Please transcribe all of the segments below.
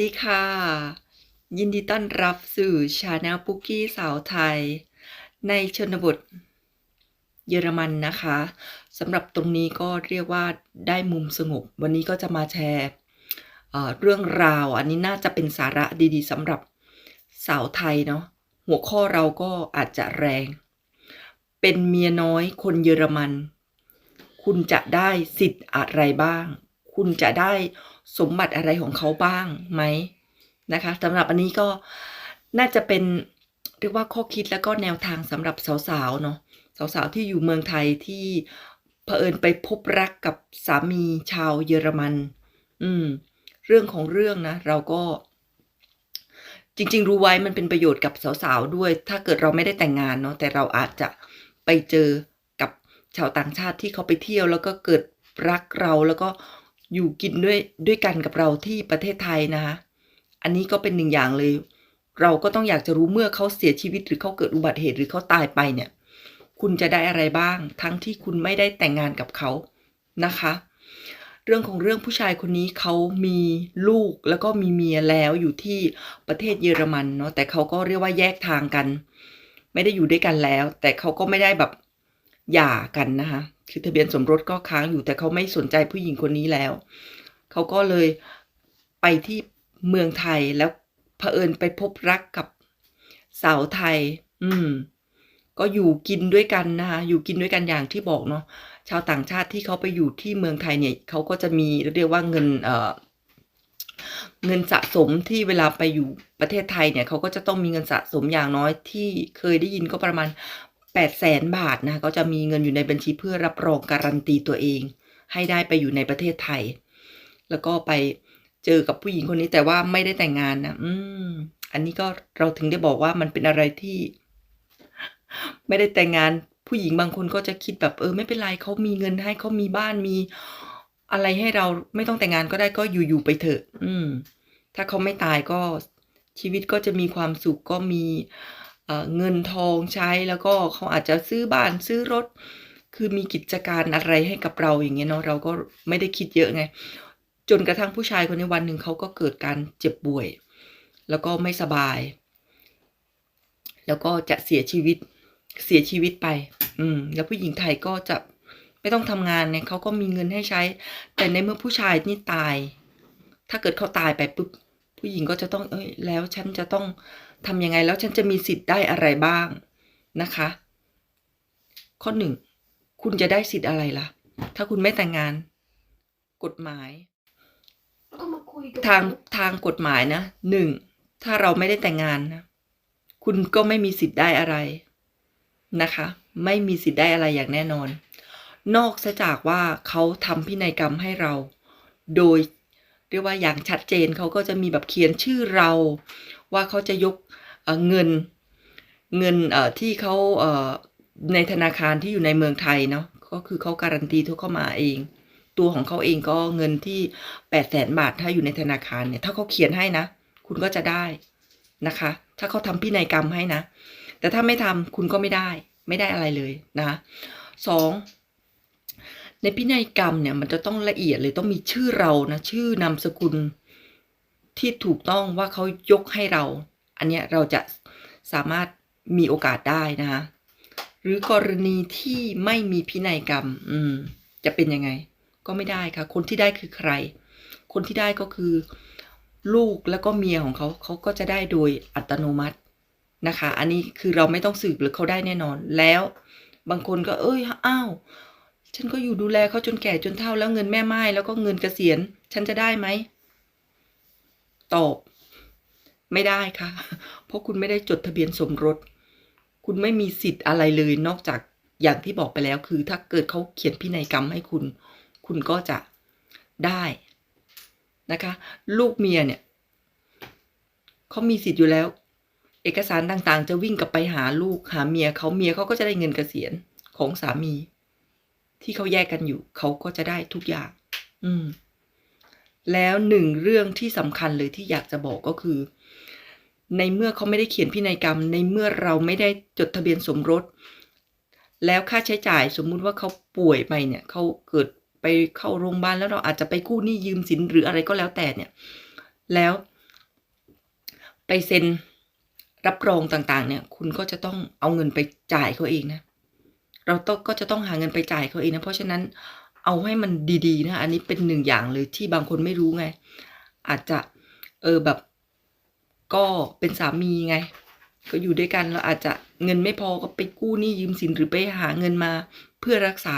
สวัสดีค่ะ ยินดีต้อนรับสู่ชาแนลปุกกี้สาวไทย ในชนบทเยอรมันนะคะสำหรับตรงนี้ก็เรียกว่าได้มุมสงบ วันนี้ก็จะมาแชร์เรื่องราว อันนี้น่าจะเป็นสาระดีๆสำหรับสาวไทยเนาะหัวข้อเราก็อาจจะแรง เป็นเมียน้อยคนเยอรมัน คุณจะได้สิทธิ์อะไรบ้าง คุณจะได้ สมบัติอะไรของเขาบ้างไหมนะคะสำหรับอันนี้ก็น่าจะเป็นเรียกว่าข้อคิดแล้วก็แนวทางสำหรับสาวๆเนาะสาวๆที่อยู่เมืองไทยที่เผอิญไปพบรักกับสามีชาวเยอรมัน อืม เรื่องของเรื่องนะ เราก็ จริง ๆ รู้ไว้มันเป็นประโยชน์กับสาวๆด้วย ถ้าเกิดเราไม่ได้แต่งงานเนาะแต่เราอาจจะไปเจอกับชาวต่างชาติที่เขาไปเที่ยว แล้วก็เกิดรักเราแล้วก็ อยู่กินด้วยด้วยกันกับเราที่ประเทศไทยนะคะอันนี้ก็เป็นหนึ่งอย่างเลย เราก็ต้องอยากจะรู้เมื่อเขาเสียชีวิตหรือเขาเกิดอุบัติเหตุหรือเขาตายไปเนี่ย คุณจะได้อะไรบ้าง ทั้งที่คุณไม่ได้แต่งงานกับเขานะคะ เรื่องของเรื่องผู้ชายคนนี้เขามีลูกแล้วก็มีเมียแล้วอยู่ที่ประเทศเยอรมันเนาะแต่เขาก็เรียกว่าแยกทางกัน ไม่ได้อยู่ด้วยกันแล้ว แต่เขาก็ไม่ได้แบบหย่ากันนะคะ คือทะเบียนสมรสก็ค้างอยู่แต่เขาไม่สนใจผู้หญิงคนนี้แล้ว เขาก็เลยไปที่เมืองไทยแล้วเผอิญไปพบรักกับสาวไทย อืม ก็อยู่กินด้วยกันนะคะอยู่กินด้วยกันอย่างที่บอกเนาะชาวต่างชาติที่เขาไปอยู่ที่เมืองไทยเนี่ยเขาก็จะมีเรียกว่าเงินเอ่อเงินสะสมที่เวลาไปอยู่ประเทศไทยเนี่ยเขาก็จะต้องมีเงินสะสมอย่างน้อยที่เคยได้ยินก็ประมาณ แปดแสนบาทนะก็จะมีเงินอยู่ในบัญชีเพื่อรับรองการันตีตัวเอง ให้ได้ไปอยู่ในประเทศไทย แล้วก็ไปเจอกับผู้หญิงคนนี้แต่ว่าไม่ได้แต่งงานนะอืม อันนี้ก็เราถึงได้บอกว่ามันเป็นอะไรที่ ไม่ได้แต่งงาน ผู้หญิงบางคนก็จะคิดแบบเออ ไม่เป็นไรเขามีเงินให้เขามีบ้านมี อะไรให้เราไม่ต้องแต่งงานก็ได้ก็อยู่ๆไปเถอะ อืม ถ้าเขาไม่ตายก็ชีวิตก็จะมีความสุขก็มี เเงินทองใช้แล้วก็เขาอาจจะซื้อบ้านซื้อรถ คือมีกิจการอะไรให้กับเราอย่างเงี้ยเนาะเราก็ไม่ได้คิดเยอะไง จนกระทั่งผู้ชายคนนี้วันหนึ่งเขาก็เกิดการเจ็บป่วย แล้วก็ไม่สบาย แล้วก็จะเสียชีวิตเสียชีวิตไป อืม แล้วผู้หญิงไทยก็จะไม่ต้องทำงานเนี่ยเขาก็มีเงินให้ใช้ แต่ในเมื่อผู้ชายนี่ตาย ถ้าเกิดเขาตายไปปุ๊บผู้หญิงก็จะต้องเอ้ยแล้วฉันจะต้อง ทำยังไงแล้วฉันจะมีสิทธิ์ได้อะไรบ้างนะคะ ข้อหนึ่งคุณจะได้สิทธิ์อะไรล่ะ ถ้าคุณไม่แต่งงาน กฎหมายก็มาคุยกันทางทางกฎหมายนะหนึ่งถ้าเราไม่ได้แต่งงานนะคุณก็ไม่มีสิทธิ์ได้อะไรนะคะ ไม่มีสิทธิ์ได้อะไรอย่างแน่นอน นอกซะจากว่าเขาทำพินัยกรรมให้เรา โดยเรียกว่าอย่างชัดเจนเขาก็จะมีแบบเขียนชื่อเรา ว่าเขาจะยกเงินเงินที่เขาในธนาคารที่อยู่ในเมืองไทยเนาะก็คือเขาการันตีทุกเข้ามาเอง ตัวของเขาเองก็เงินที่แปดแสนบาทถ้าอยู่ในธนาคารเนี่ยถ้าเขาเขียนให้นะ คุณก็จะได้นะคะ ถ้าเขาทำพินัยกรรมให้นะ แต่ถ้าไม่ทำคุณก็ไม่ได้ไม่ได้อะไรเลยนะสองในพินัยกรรมเนี่ยมันจะต้องละเอียดเลยต้องมีชื่อเรานะชื่อนามสกุล ที่ถูกต้องว่าเขายกให้เรา อันเนี้ยเราจะสามารถมีโอกาสได้นะคะหรือกรณีที่ไม่มีพินัยกรรม อืม จะเป็นยังไง ก็ไม่ได้ค่ะ คนที่ได้คือใคร คนที่ได้ก็คือ ลูกแล้วก็เมียของเขาเขาก็จะได้โดยอัตโนมัตินะคะ อันนี้คือเราไม่ต้องสืบหรือเขาได้แน่นอนแล้ว บางคนก็เอ้ยอ้าวฉันก็อยู่ดูแลเขาจนแก่จนเฒ่าแล้วเงินแม่ไม้แล้วก็เงินเกษียณ ฉันจะได้ไหม ตอบ ไม่ได้ค่ะ เพราะคุณไม่ได้จดทะเบียนสมรส คุณไม่มีสิทธิ์อะไรเลยนอกจากอย่างที่บอกไปแล้วคือ ถ้าเกิดเขาเขียนพินัยกรรมให้คุณ คุณก็จะได้นะคะ ลูกเมียเนี่ยเขามีสิทธิ์อยู่แล้ว เอกสารต่างๆ จะวิ่งกลับไปหาลูกหาเมียเขาเมียเขาก็จะได้เงินเกษียณของสามี ที่เขาแยกกันอยู่เขาก็จะได้ทุกอย่าง อืม แล้วหนึ่งเรื่องที่สำคัญเลยที่อยากจะบอกก็คือ ในเมื่อเขาไม่ได้เขียนพินัยกรรม ในเมื่อเราไม่ได้จดทะเบียนสมรส แล้วค่าใช้จ่ายสมมุติว่าเขาป่วยไปเนี่ยเขาเกิดไปเข้าโรงพยาบาลแล้วเราอาจจะไปกู้หนี้ยืมสินหรืออะไรก็แล้วแต่เนี่ยแล้ว ไปเซ็นรับรองต่างๆ เนี่ย คุณก็จะต้องเอาเงินไปจ่ายเขาเองนะเราต้องก็จะต้องหาเงินไปจ่ายเขาเองนะเพราะฉะนั้น เอาให้มันดีๆนะอันนี้เป็นหนึ่งอย่างเลยที่บางคนไม่รู้ไง อาจจะเออแบบ ก็เป็นสามีไง ก็อยู่ด้วยกันแล้วอาจจะเงินไม่พอก็ไปกู้หนี้ยืมสินหรือไปหาเงินมาเพื่อรักษา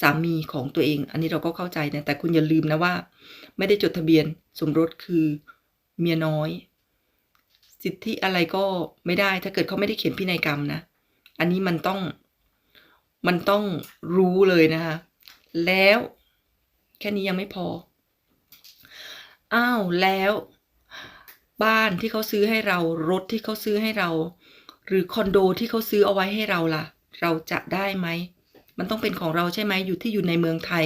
สามีของตัวเอง อันนี้เราก็เข้าใจนะแต่คุณอย่าลืมนะว่า ไม่ได้จดทะเบียนสมรสคือเมียน้อย สิทธิอะไรก็ไม่ได้ถ้าเกิดเขาไม่ได้เขียนพินัยกรรมนะ อันนี้มันต้องมันต้องรู้เลยนะคะ แล้ว แค่นี้ยังไม่พอ อ้าวแล้ว บ้านที่เขาซื้อให้เรารถที่เขาซื้อให้เรา หรือคอนโดที่เขาซื้อเอาไว้ให้เราล่ะ เราจะได้ไหม มันต้องเป็นของเราใช่ไหมอยู่ที่อยู่ในเมืองไทย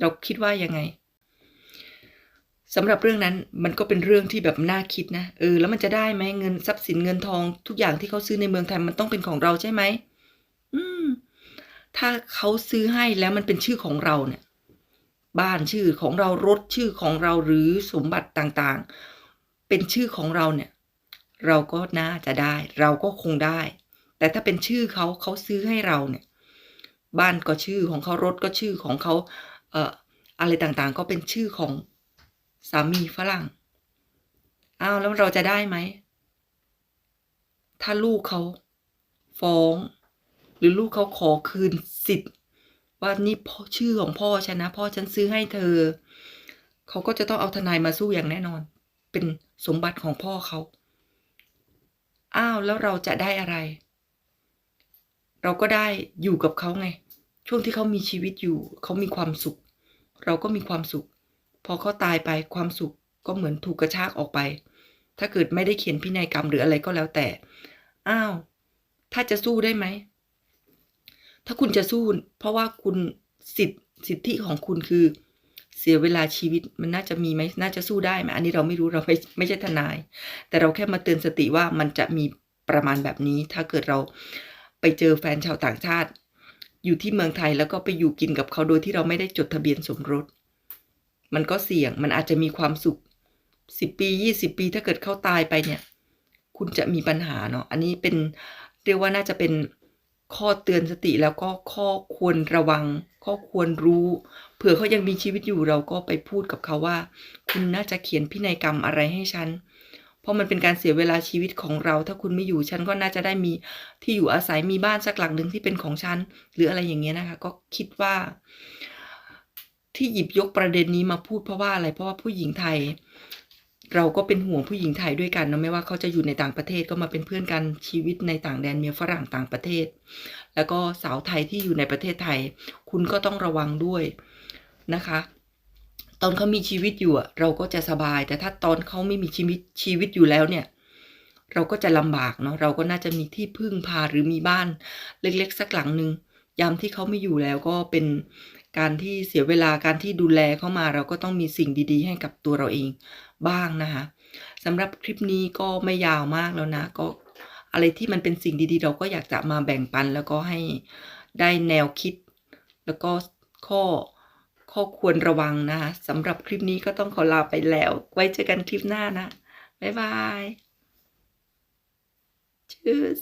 เราคิดว่ายังไงสำหรับเรื่องนั้นมันก็เป็นเรื่องที่แบบน่าคิดนะเออแล้วมันจะได้ไหมเงินทรัพย์สินเงินทองทุกอย่างที่เขาซื้อในเมืองไทยมันต้องเป็นของเราใช่ไหมอืม ถ้าเขาซื้อให้แล้วมันเป็นชื่อของเราเนี่ย บ้านชื่อของเรารถชื่อของเราหรือสมบัติต่างๆ เป็นชื่อของเราเนี่ย เราก็น่าจะได้ เราก็คงได้ แต่ถ้าเป็นชื่อเขาเขาซื้อให้เราเนี่ย บ้านก็ชื่อของเขารถก็ชื่อของเขาเอ่ออะไรต่างๆ ก็เป็นชื่อของสามีฝรั่งอ้าวแล้วเราจะได้ไหม ถ้าลูกเขาฟ้อง หรือลูกเขาขอคืนสิทธิ์ว่านี่พ่อชื่อของพ่อฉันนะ พ่อฉันซื้อให้เธอ เขาก็จะต้องเอาทนายมาสู้อย่างแน่นอน เป็นสมบัติของพ่อเขาอ้าวแล้วเราจะได้อะไร เราก็ได้อยู่กับเขาไง ช่วงที่เขามีชีวิตอยู่เขามีความสุข เราก็มีความสุข พอเขาตายไปความสุขก็เหมือนถูกกระชากออกไป ถ้าเกิดไม่ได้เขียนพินัยกรรมหรืออะไรก็แล้วแต่ อ้าว ถ้าจะสู้ได้ไหม ถ้าคุณจะสู้ เพราะว่าคุณสิทธิสิทธิของคุณคือเสียเวลาชีวิตมันน่าจะมีไหมน่าจะสู้ได้ไหมอันนี้เราไม่รู้เราไม่ไม่ใช่ทนาย แต่เราแค่มาเตือนสติว่ามันจะมีประมาณแบบนี้ ถ้าเกิดเราไปเจอแฟนชาวต่างชาติ อยู่ที่เมืองไทยแล้วก็ไปอยู่กินกับเขาโดยที่เราไม่ได้จดทะเบียนสมรส มันก็เสี่ยงมันอาจจะมีความสุขสิบปียี่สิบปี ถ้าเกิดเขาตายไปเนี่ย คุณจะมีปัญหาเนาะอันนี้เป็นเรียกว่าน่าจะเป็น ข้อเตือนสติแล้วก็ข้อควรระวัง ข้อควรรู้ เผื่อเขายังมีชีวิตอยู่เราก็ไปพูดกับเขาว่า คุณน่าจะเขียนพินัยกรรมอะไรให้ฉัน เพราะมันเป็นการเสียเวลาชีวิตของเรา ถ้าคุณไม่อยู่ฉันก็น่าจะได้มีที่อยู่อาศัยมีบ้านสักหลังหนึ่งที่เป็นของฉัน หรืออะไรอย่างเงี้ยนะคะ ก็คิดว่า ที่หยิบยกประเด็นนี้มาพูดเพราะว่าอะไรเพราะว่าผู้หญิงไทย เราก็เป็นห่วงผู้หญิงไทยด้วยกันเนาะไม่ว่าเขาจะอยู่ในต่างประเทศก็มาเป็นเพื่อนกันชีวิตในต่างแดนเมียฝรั่งต่างประเทศ แล้วก็สาวไทยที่อยู่ในประเทศไทย คุณก็ต้องระวังด้วยนะคะ ตอนเขามีชีวิตอยู่เราก็จะสบาย แต่ถ้าตอนเขาไม่มีชีวิตชีวิตอยู่แล้วเนี่ย เราก็จะลำบากเนาะเราก็น่าจะมีที่พึ่งพาหรือมีบ้านเล็กๆ สักหลังหนึ่งยามที่เขาไม่อยู่แล้วก็เป็น การที่เสียเวลาการที่ดูแลเข้ามาเราก็ต้องมีสิ่งดีๆ ให้กับตัวเราเองบ้างนะคะสำหรับคลิปนี้ก็ไม่ยาวมากแล้วนะ ก็อะไรที่มันเป็นสิ่งดีๆ เราก็อยากจะมาแบ่งปันแล้วก็ให้ได้แนวคิด แล้วก็ข้อข้อควรระวังนะคะสำหรับคลิปนี้ก็ต้องขอลาไปแล้ว ไว้เจอกันคลิปหน้านะ บ๊ายบาย Tschüss